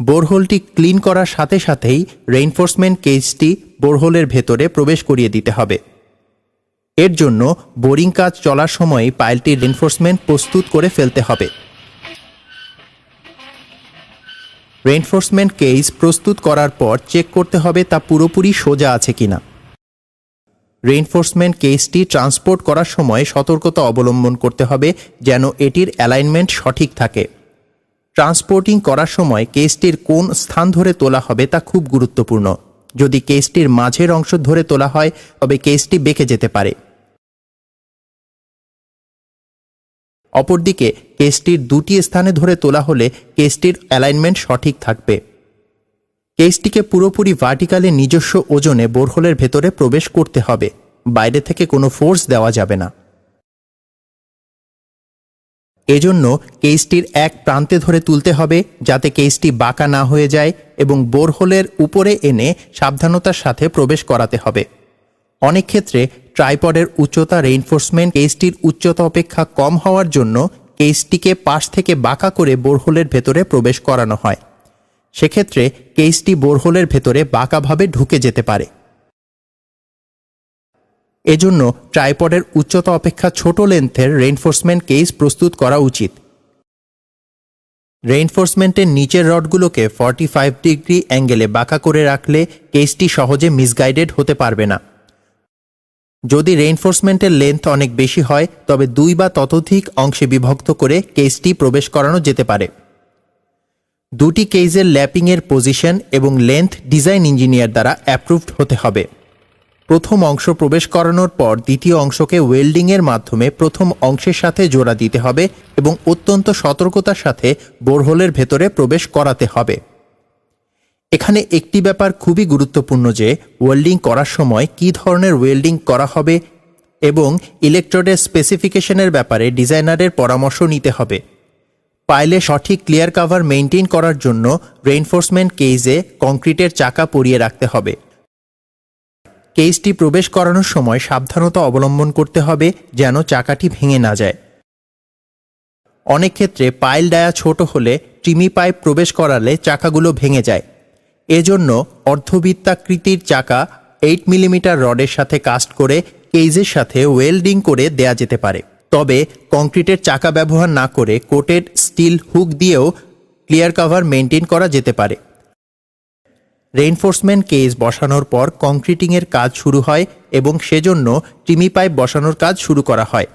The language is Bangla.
বোরহোলটি ক্লিন করার সাথে সাথেই রেইনফোর্সমেন্ট কেজটি বোরহোলের ভেতরে প্রবেশ করিয়ে দিতে হবে। এর জন্য বোরিং কাজ চলার সময় পাইলটির রেনফোর্সমেন্ট প্রস্তুত করে ফেলতে হবে। রেনফোর্সমেন্ট কেস প্রস্তুত করার পর চেক করতে হবে তা পুরোপুরি সোজা আছে কিনা। রেইনফোর্সমেন্ট কেসটি ট্রান্সপোর্ট করার সময় সতর্কতা অবলম্বন করতে হবে যেন এটির অ্যালাইনমেন্ট সঠিক থাকে। ট্রান্সপোর্টিং করার সময় কেসটির কোন স্থান ধরে তোলা হবে তা খুব গুরুত্বপূর্ণ। যদি কেসটির মাঝের অংশ ধরে তোলা হয়, তবে কেসটি বেঁকে যেতে পারে। অপরদিকে, কেসটির দুটি স্থানে ধরে তোলা হলে কেসটির অ্যালাইনমেন্ট সঠিক থাকবে। কেসটিকে পুরোপুরি ভার্টিক্যালে নিজস্ব ওজনে বোরহোলের ভেতরে প্রবেশ করতে হবে। বাইরে থেকে কোনো ফোর্স দেওয়া যাবে না। এজন্য কেসটির এক প্রান্তে ধরে তুলতে হবে যাতে কেসটি বাঁকা না হয়ে যায় এবং বোরহোলের উপরে এনে সাবধানতার সাথে প্রবেশ করাতে হবে। অনেক ক্ষেত্রে ট্রাইপডের উচ্চতা রেইনফোর্সমেন্ট কেসটির উচ্চতা অপেক্ষা কম হওয়ার জন্য কেসটিকে পাশ থেকে বাঁকা করে বোরহোলের ভেতরে প্রবেশ করানো হয়। সেক্ষেত্রে কেসটি বোরহোলের ভেতরে বাঁকাভাবে ঢুকে যেতে পারে। এজন্য ট্রাইপডের উচ্চতা অপেক্ষা ছোট লেন্থের রেইনফোর্সমেন্ট কেস প্রস্তুত করা উচিত। রেইনফোর্সমেন্টের নিচের রডগুলোকে ফর্টি ফাইভ ডিগ্রি অ্যাঙ্গেলে বাঁকা করে রাখলে কেসটি সহজে মিসগাইডেড হতে পারবে না। যদি রেইনফোর্সমেন্টের লেন্থ অনেক বেশি হয়, তবে দুই বা ততোধিক অংশে বিভক্ত করে কেসটি প্রবেশ করানো যেতে পারে। দুটি কেজের ল্যাপিংয়ের পজিশন এবং লেন্থ ডিজাইন ইঞ্জিনিয়ার দ্বারা অ্যাপ্রুভড হতে হবে। প্রথম অংশ প্রবেশ করানোর পর দ্বিতীয় অংশকে ওয়েল্ডিংয়ের মাধ্যমে প্রথম অংশের সাথে জোড়া দিতে হবে এবং অত্যন্ত সতর্কতার সাথে বোরহোলের ভেতরে প্রবেশ করাতে হবে। এখানে একটি ব্যাপার খুবই গুরুত্বপূর্ণ যে ওয়েল্ডিং করার সময় কী ধরনের ওয়েল্ডিং করা হবে এবং ইলেকট্রোডের স্পেসিফিকেশনের ব্যাপারে ডিজাইনারের পরামর্শ নিতে হবে। পাইলে সঠিক ক্লিয়ার কাভার মেনটেন করার জন্য রেইনফোর্সমেন্ট কেজে কংক্রিটের চাকা পরিয়ে রাখতে হবে। কেসটি প্রবেশ করানোর সময় সাবধানতা অবলম্বন করতে হবে যেন চাকাটি ভেঙে না যায়। অনেক ক্ষেত্রে পাইল ডায়া ছোট হলে ট্রিমি পাইপ প্রবেশ করালে চাকাগুলো ভেঙে যায়। এজন্য অর্ধবৃত্তাকৃতির চাকা এইট মিলিমিটার রডের সাথে কাস্ট করে কেইজের সাথে ওয়েল্ডিং করে দেয়া যেতে পারে। তবে কংক্রিটের চাকা ব্যবহার না করে কোটেড স্টিল হুক দিয়েও ক্লিয়ার কাভার মেনটেন করা যেতে পারে। রেইনফোর্সমেন্ট কেজ বসানোর পর কংক্রিটিংয়ের কাজ শুরু হয় এবং সেজন্য টিমি পাইপ বসানোর কাজ শুরু করা হয়।